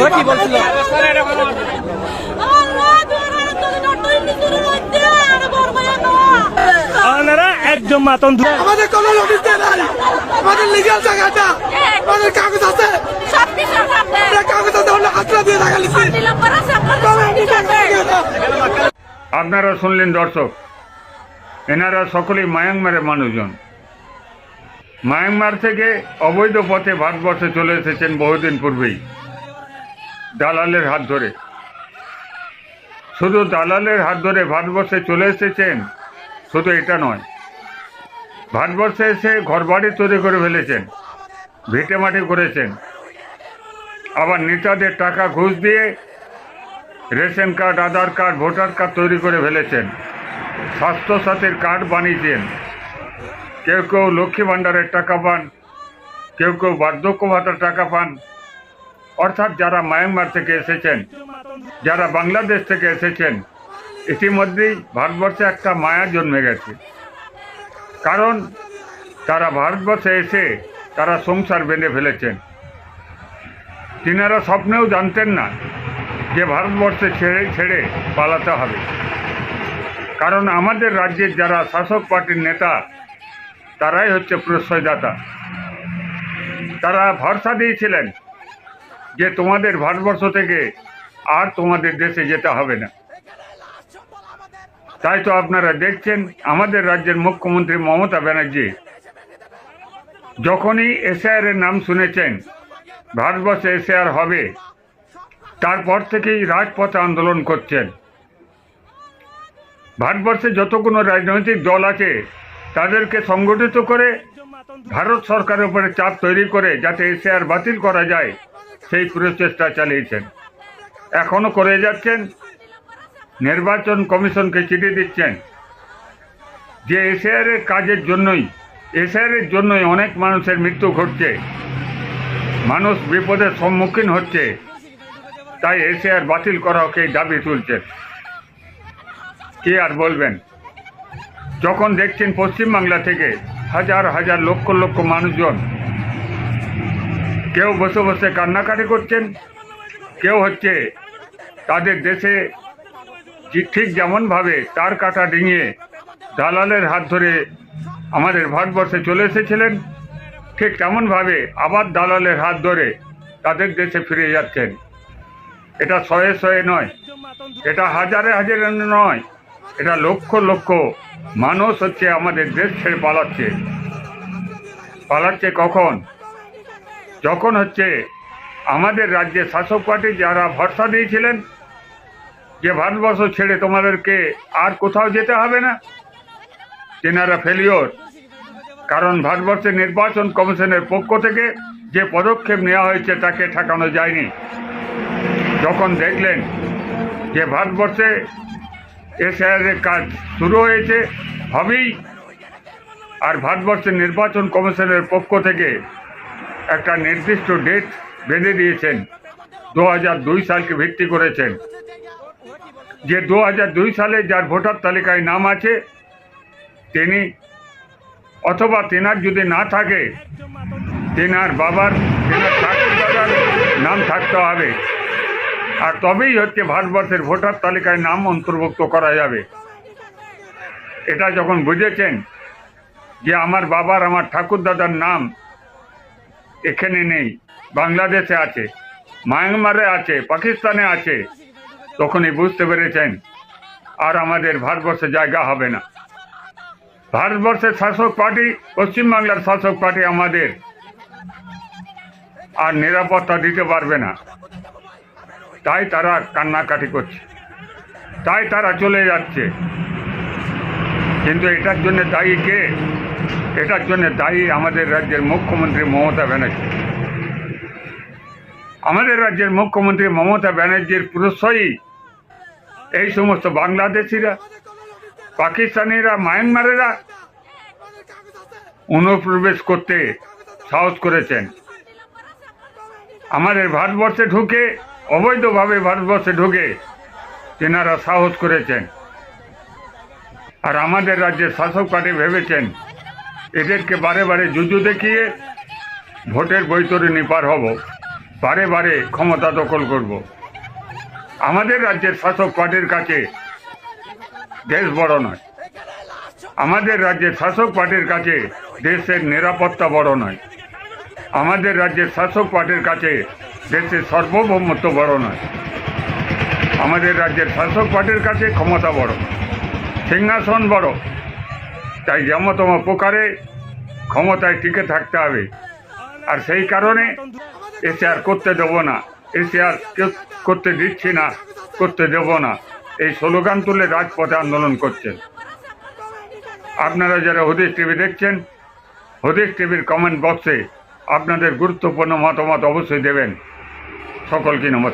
ওরা কি বলছিল? আপনারা একজন মাতন আমাদের কোনো নোটিশ দেয় নাই। আমাদের লিগাল জায়গাটা আমাদের কাগজ আছে। সব কিছু আছে আমরা কাগজ আছে আমরা হাতরা দিয়ে টাকা লিখছি। দিলাম করা সব সব কিছু আছে আপনারা শুনলেন দর্শক এনারা সকলেই মায়ানমারের মানুষজন। মায়ানমার থেকে অবৈধ পথে ভারতবর্ষে চলে এসেছেন বহুদিন পূর্বেই। দালালের হাত ধরে। শুধু দালালের হাত ধরে ভারতবর্ষে চলে এসেছেন, শুধু এটা নয়, ভারতবর্ষে এসে ঘরবাড়ি তৈরি করে ফেলেছেন, ভিটে মাটি করেছেন। আবার নেতাদের টাকা ঘুষ দিয়ে ration card, Aadhaar card, voter card তৈরি করে ফেলেছেন। স্বাস্থ্যসাথীর কার্ড বানিয়েছেন। কেউ কেউ লক্ষ্মী ভাণ্ডারের টাকা পান, কেউ কেউ বার্ধক্য ভাতার টাকা পান। অর্থাৎ যারা মায়ানমার থেকে এসেছেন, যারা বাংলাদেশ থেকে এসেছেন, ইতিমধ্যেই ভারতবর্ষে একটা মায়া জন্মে গেছে। কারণ তারা ভারতবর্ষে এসে তারা সংসার বেঁধে ফেলেছেন। তিনারা স্বপ্নেও জানতেন না যে ভারতবর্ষে ছেড়ে ছেড়ে পালাতে হবে। কারণ আমাদের রাজ্যের যারা শাসক পার্টির নেতা, তারাই হচ্ছে প্রশ্রয়দাতা। তারা ভরসা দিয়েছিলেন যে তোমাদের ভারতবর্ষ থেকে আর তোমাদের দেশে যেতে হবে না। তাই তো আপনারা দেখছেন, আমাদের রাজ্যের মুখ্যমন্ত্রী মমতা ব্যানার্জি যখনই এসআইআর এর নাম শুনেছেন, ভারতবর্ষে এসআইআর হবে, তারপর থেকেই রাজপথে আন্দোলন করছেন। ভারতবর্ষে যতগুলো রাজনৈতিক দল আছে, তাদেরকে সংগঠিত করে ভারত সরকারের উপরে চাপ তৈরি করে যাতে এসআর বাতিল করা যায়, সেই প্রচেষ্টা চালিয়েছেন। এখনও করে যাচ্ছেন। নির্বাচন কমিশনকে চিঠি দিচ্ছেন যে এর কাজের জন্যই এসআর এর জন্যই অনেক মানুষের মৃত্যু ঘটছে। মানুষ বিপদের সম্মুখীন হচ্ছে। তাই এশিয়ার বাতিল করা ওকে দাবি তুলছেন। কি আর বলবেন? যখন দেখছেন পশ্চিমবাংলা থেকে হাজার হাজার লক্ষ লক্ষ মানুষজন কেউ বসে বসে কান্নাকাটি করছেন, কেউ হচ্ছে তাদের দেশে ঠিক- যেমনভাবে তার কাটা ডিঙিয়ে দালালের হাত ধরে আমাদের ভারতবর্ষে চলে এসেছিলেন, ঠিক তেমনভাবে আবার দালালের হাত ধরে তাদের দেশে ফিরে যাচ্ছেন। এটা শয়ে শয়ে নয়, এটা হাজারে হাজারে নয় এটা লক্ষ লক্ষ মানুষ হচ্ছে আমাদের দেশ ছেড়ে পালাচ্ছে। পালাচ্ছে কখন? যখন হচ্ছে আমাদের রাজ্যে শাসক পার্টি যারা ভরসা দিয়েছিলেন যে ভারতবর্ষ ছেড়ে তোমাদেরকে আর কোথাও যেতে হবে না, তেনারা ফেলিওর কারণ ভারতবর্ষের নির্বাচন কমিশনের পক্ষ থেকে যে পদক্ষেপ নেওয়া হয়েছে তাকে ঠেকানো যায়নি। যখন দেখলেন যে ভারতবর্ষে এসআইআর কাজ শুরু হয়েছে, হবেই। আর ভারতবর্ষের নির্বাচন কমিশনের পক্ষ থেকে একটা নির্দিষ্ট ডেট বেঁধে দিয়েছেন, দু দুই সালকে ভিত্তি করেছেন। যে দু দুই সালে যার ভোটার তালিকায় নাম আছে, তিনি অথবা তেনার যদি না থাকে, তেনার বাবার, তেনার নাম থাকতে হবে। আর তবেই হচ্ছে ভারতবর্ষের ভোটার তালিকায় নাম অন্তর্ভুক্ত করা যাবে। এটা যখন বুঝেছেন যে আমার বাবার, আমার ঠাকুর দাদার নাম এখানে নেই, বাংলাদেশে আছে, মায়ানমারে আছে, পাকিস্তানে আছে, তখনই বুঝতে পেরেছেন, আর আমাদের ভারতবর্ষে জায়গা হবে না। ভারতবর্ষের শাসক পার্টি, পশ্চিমবাংলার শাসক পার্টি আমাদের, আর নিরাপত্তা দিতে পারবে না। তাই তারা কান্নাকাটি করছে। তাই তারা চলে যাচ্ছে। কিন্তু এটার জন্য দায়ী কে? এটার জন্য দায়ী আমাদের রাজ্যের মুখ্যমন্ত্রী মমতা ব্যানার্জি। আমাদের রাজ্যের মুখ্যমন্ত্রী মমতা ব্যানার্জির প্রশ্রয়ী এই সমস্ত বাংলাদেশিরা, পাকিস্তানিরা, মায়ানমারেরা অনুপ্রবেশ করতে সাহস করেছেন। আমাদের ভারতবর্ষে ঢুকে অবৈধভাবে ভারতবর্ষে ঢুকে তেনারা সাহস করেছেন। আর আমাদের রাজ্যের শাসক পার্টি ভেবেছেন, এদেরকে বারে বারে জুজু দেখিয়ে ভোটের বৈতরণী পার হব, বারে বারে ক্ষমতা দখল করব। আমাদের রাজ্যের শাসক পার্টির কাছে দেশ বড় নয়। আমাদের রাজ্যের শাসক পার্টির কাছে দেশের নিরাপত্তা বড় নয়। আমাদের রাজ্যের শাসক পার্টির কাছে দেশের সর্বভৌমত্ব বড় নয়। আমাদের রাজ্যের শাসক পার্টির কাছে ক্ষমতা বড়, সিংহাসন বড়। তাই যেমতম প্রকারে ক্ষমতায় টিকে থাকতে হবে। আর সেই কারণে এসে আর করতে দেবো না এসে আর করতে দিচ্ছি না, করতে দেব না। এই স্লোগান তুলে রাজপথে আন্দোলন করছেন। আপনারা যারা হদিস টিভি দেখছেন হদিস টিভির কমেন্ট বক্সে আপনাদের গুরুত্বপূর্ণ মতামত অবশ্যই দেবেন। সকলকে নমস্কার।